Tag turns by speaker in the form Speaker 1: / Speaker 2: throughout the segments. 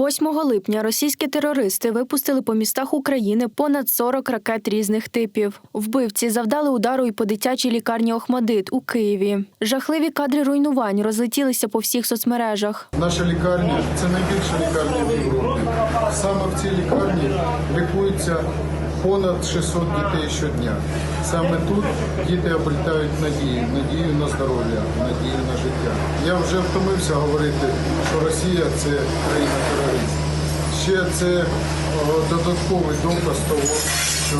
Speaker 1: 8 липня російські терористи випустили по містах України понад 40 ракет різних типів. Вбивці завдали удару і по дитячій лікарні Охмадит у Києві. Жахливі кадри руйнувань розлетілися по всіх соцмережах.
Speaker 2: Наша лікарня це найбільша лікарня в Європі. Саме в цій лікарні лікується понад 600 дітей щодня. Саме тут діти обрітають надію, надію на здоров'я, надію на життя. Я вже втомився говорити, що Росія це країна терорист. Ще це додатковий доказ того, що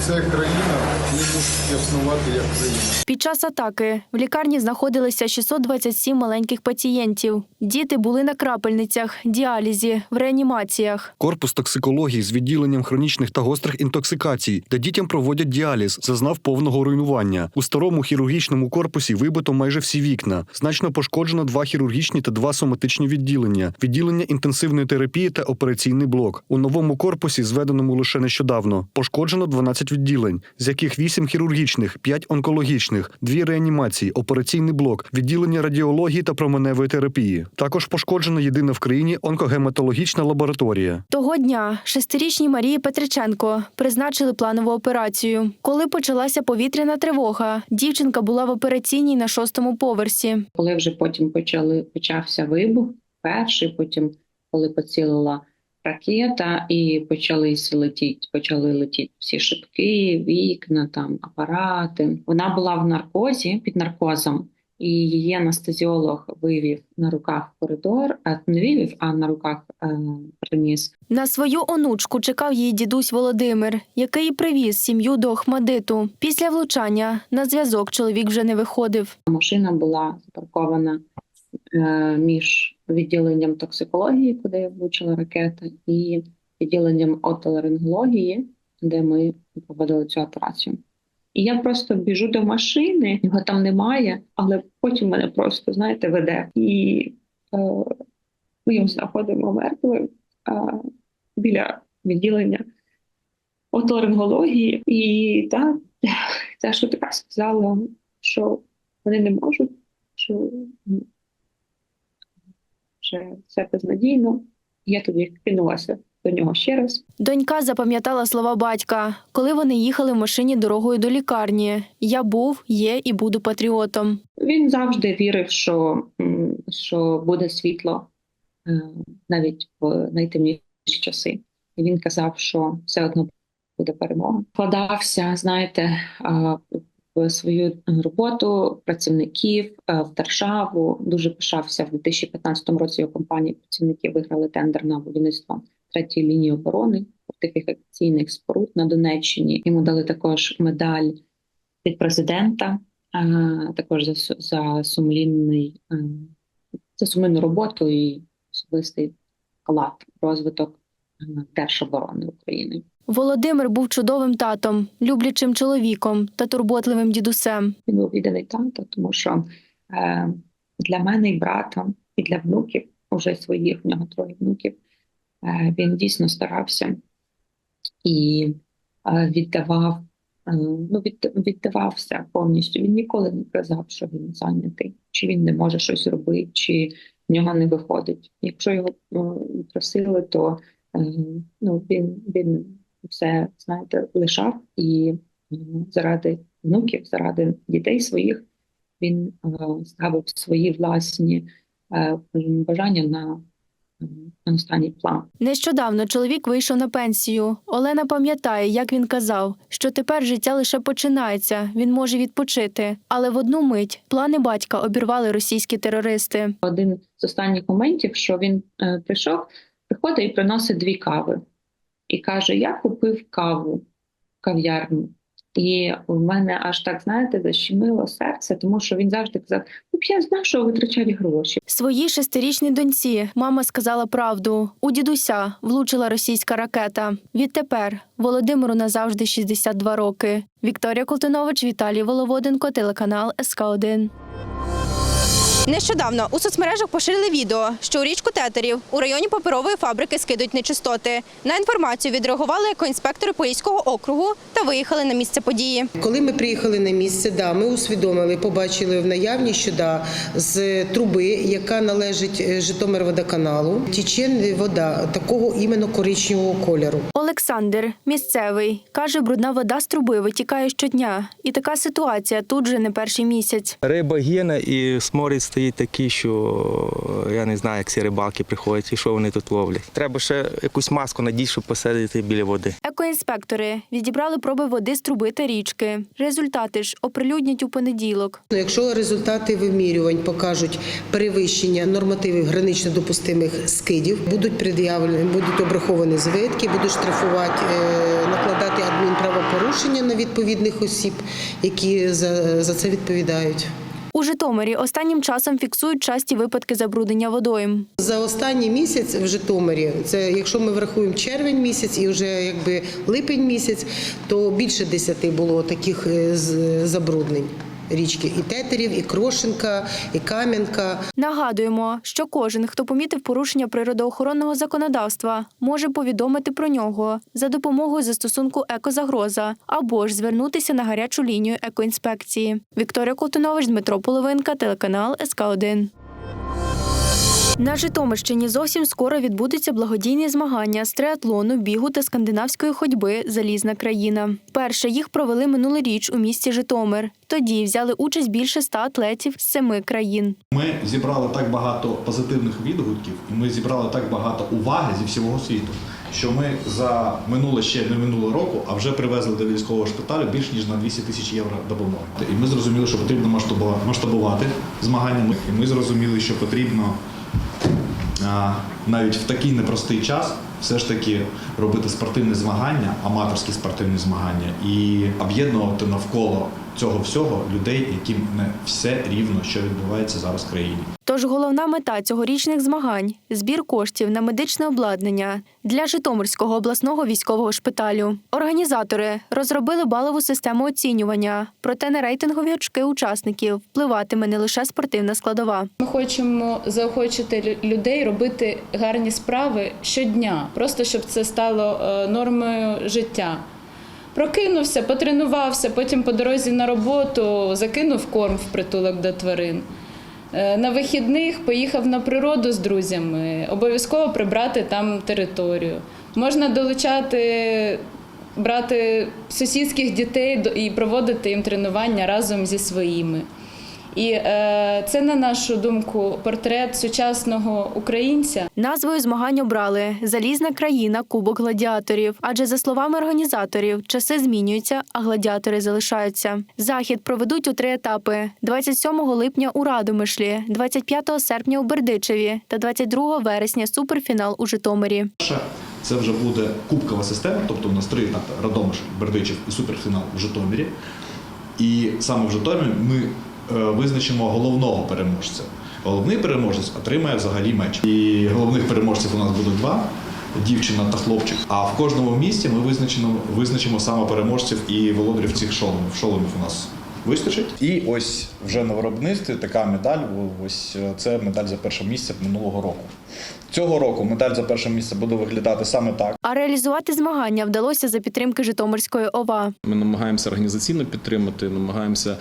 Speaker 2: ця країна не може існувати як країна.
Speaker 1: Під час атаки в лікарні знаходилися 627 маленьких пацієнтів. Діти були на крапельницях, діалізі, в реанімаціях.
Speaker 3: Корпус токсикології з відділенням хронічних та гострих інтоксикацій, де дітям проводять діаліз, зазнав повного руйнування. У старому хірургічному корпусі вибито майже всі вікна. Значно пошкоджено два хірургічні та два соматичні відділення, відділення інтенсивної терапії та операційний блок. У новому корпусі, зведеному лише нещодавно, пошкоджено 12 відділень, з яких 8 хірургічних, 5 онкологічних, 2 реанімації, операційний блок, відділення радіології та променевої терапії. Також пошкоджена єдина в країні онкогематологічна лабораторія.
Speaker 1: Того дня шестирічній Марії Петриченко призначили планову операцію. Коли почалася повітряна тривога, дівчинка була в операційній на шостому поверсі.
Speaker 4: Коли вже потім почали почався вибух, перший, потім коли поцілила ракета, і почали летіти, почали летіти всі шибки, вікна, там апарати. Вона була в наркозі під наркозом, і її анестезіолог вивів на руках коридор, а не вивів, а на руках е, приніс
Speaker 1: На свою онучку чекав її дідусь Володимир, який привіз сім'ю до Охмадиту. Після влучання на зв'язок чоловік вже не виходив.
Speaker 4: Машина була запаркована між відділенням токсикології, куди я влучила ракета, і відділенням отоларингології, де ми проводили цю операцію. І я просто біжу до машини, його там немає, але потім мене просто, знаєте, веде. І е, ми його знаходимо мертвим е, біля відділення отоларингології. І так, те, що така сказала, що вони не можуть, що вже все безнадійно. Я тоді кинулася до нього ще раз.
Speaker 1: Донька запам'ятала слова батька, коли вони їхали в машині дорогою до лікарні. Я був, є і буду патріотом.
Speaker 4: Він завжди вірив, що, що буде світло е, навіть в найтемніші часи. І він казав, що все одно буде перемога. Вкладався, знаєте, в свою роботу працівників е, в державу. Дуже пишався в 2015 році. Його компанії працівники виграли тендер на будівництво третьої лінії оборони фортифікаційних споруд на Донеччині. Йому дали також медаль від президента, а, також за, за сумлінний е, за сумлінну роботу і особистий вклад розвиток е, держоборони України.
Speaker 1: Володимир був чудовим татом, люблячим чоловіком та турботливим дідусем.
Speaker 4: Він був відданий тато, тому що е, для мене і брата, і для внуків, уже своїх в нього троє внуків, е, він дійсно старався і е, віддавав, е, ну, від, віддавався повністю. Він ніколи не казав, що він зайнятий, чи він не може щось робити, чи в нього не виходить. Якщо його е, просили, то е, ну, він, він все знаєте, лишав і е, заради внуків, заради дітей своїх він е, ставив свої власні е, бажання на, на останній план.
Speaker 1: Нещодавно чоловік вийшов на пенсію. Олена пам'ятає, як він казав, що тепер життя лише починається, він може відпочити. Але в одну мить плани батька обірвали російські терористи.
Speaker 4: Один з останніх моментів, що він е, прийшов, приходить і приносить дві кави і каже: Я купив каву в кав'ярні. І в мене аж так, знаєте, защемило серце, тому що він завжди казав: ну я знав, що витрачать гроші.
Speaker 1: Своїй шестирічній доньці мама сказала правду. У дідуся влучила російська ракета. Відтепер Володимиру назавжди 62 роки. Вікторія Колтунович, Віталій Воловоденко, телеканал СК 1
Speaker 5: Нещодавно у соцмережах поширили відео, що у річку Тетерів у районі паперової фабрики скидуть нечистоти. На інформацію відреагували екоінспектори Поліського округу та виїхали на місце події.
Speaker 6: Коли ми приїхали на місце, да, ми усвідомили, побачили в наявність, що да, з труби, яка належить е, Житомирводоканалу, тіче вода такого іменно коричневого кольору.
Speaker 1: Олександр, місцевий, каже, брудна вода з труби витікає щодня. І така ситуація тут же не перший місяць.
Speaker 7: Риба гине і сморід стоїть такий, що я не знаю, як ці рибалки приходять і що вони тут ловлять. Треба ще якусь маску надіти, щоб посадити біля води.
Speaker 1: Екоінспектори відібрали проби води з труби та річки. Результати ж оприлюднять у понеділок.
Speaker 6: Ну, Якщо результати вимірювань покажуть перевищення нормативів гранично допустимих скидів, будуть пред'явлені, будуть обраховані звитки, будуть штрафувати, е, накладати адмінправопорушення на відповідних осіб, які за, за це відповідають.
Speaker 1: У Житомирі останнім часом фіксують часті випадки забруднення водою.
Speaker 6: За останній місяць в Житомирі, це якщо ми врахуємо червень місяць і вже якби липень місяць, то більше десяти було таких е, забруднень річки. І Тетерів, і Крошенка, і Кам'янка.
Speaker 1: Нагадуємо, що кожен, хто помітив порушення природоохоронного законодавства, може повідомити про нього за допомогою застосунку «Екозагроза» або ж звернутися на гарячу лінію екоінспекції. Вікторія Колтунович, Дмитро Половинка, телеканал СК 1 на Житомирщині зовсім скоро відбудеться благодійні змагання з триатлону, бігу та скандинавської ходьби Залізна країна. Перше їх провели минулоріч у місті Житомир. Тоді взяли участь більше ста атлетів з семи країн.
Speaker 8: Ми зібрали так багато позитивних відгуків, і ми зібрали так багато уваги зі всього світу, що ми за минуле ще не минулого року, а вже привезли до військового шпиталю більш ніж на 200 тисяч євро допомоги. І ми зрозуміли, що потрібно масштабувати змагання. І ми зрозуміли, що потрібно навіть в такий непростий час все ж таки робити спортивні змагання, аматорські спортивні змагання і об'єднувати навколо цього всього людей, яким не все рівно, що відбувається зараз в країні.
Speaker 1: Тож головна мета цьогорічних змагань збір коштів на медичне обладнання для Житомирського обласного військового шпиталю. Організатори розробили балову систему оцінювання, проте на рейтингові очки учасників впливатиме не лише спортивна складова.
Speaker 9: Ми хочемо заохочити людей робити гарні справи щодня, просто щоб це стало е, нормою життя. Прокинувся, потренувався, потім по дорозі на роботу закинув корм в притулок до тварин. Е, На вихідних поїхав на природу з друзями, обов'язково прибрати там територію. Можна долучати, брати сусідських дітей і проводити їм тренування разом зі своїми. І е, це, на нашу думку, портрет сучасного українця.
Speaker 1: Назвою змагань обрали Залізна країна Кубок гладіаторів. Адже за словами організаторів, часи змінюються, а гладіатори залишаються. Захід проведуть у три етапи: 27 липня у Радомишлі, 25 серпня у Бердичеві та 22 вересня суперфінал у Житомирі.
Speaker 8: Це вже буде кубкова система, тобто у нас три етапи Радомиш, Бердичів і суперфінал в Житомирі. І саме в Житомирі ми визначимо головного переможця. Головний переможець отримає взагалі меч. І головних переможців у нас буде два. Дівчина та хлопчик. А в кожному місті ми визначимо, визначимо саме переможців і володарів цих шоломів. Шоломів у нас вистачить. І ось вже на виробництві така медаль. Ось е, це медаль за перше місце минулого року. Цього року медаль за перше місце буде виглядати саме так.
Speaker 1: А реалізувати змагання вдалося за підтримки Житомирської ОВА.
Speaker 10: Ми намагаємося організаційно підтримати, намагаємося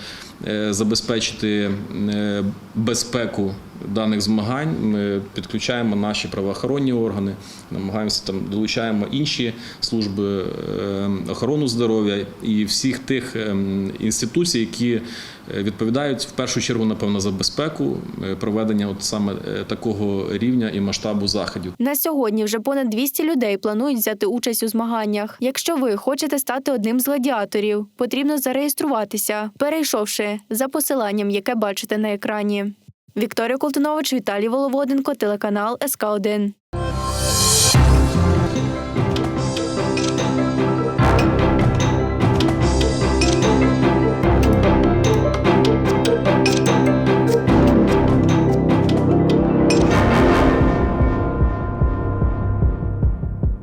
Speaker 10: е, забезпечити е, безпеку даних змагань. Ми підключаємо наші правоохоронні органи, намагаємося там долучаємо інші служби е, охорони здоров'я і всіх тих е, інституцій, які е, відповідають в першу чергу, напевно, за безпеку проведення от саме такого рівня і масштабу заходів.
Speaker 1: На сьогодні вже понад 200 людей планують взяти участь у змаганнях. Якщо ви хочете стати одним з гладіаторів, потрібно зареєструватися, перейшовши за посиланням, яке бачите на екрані. Вікторія Колтунович, Віталій Воловоденко, телеканал СК 1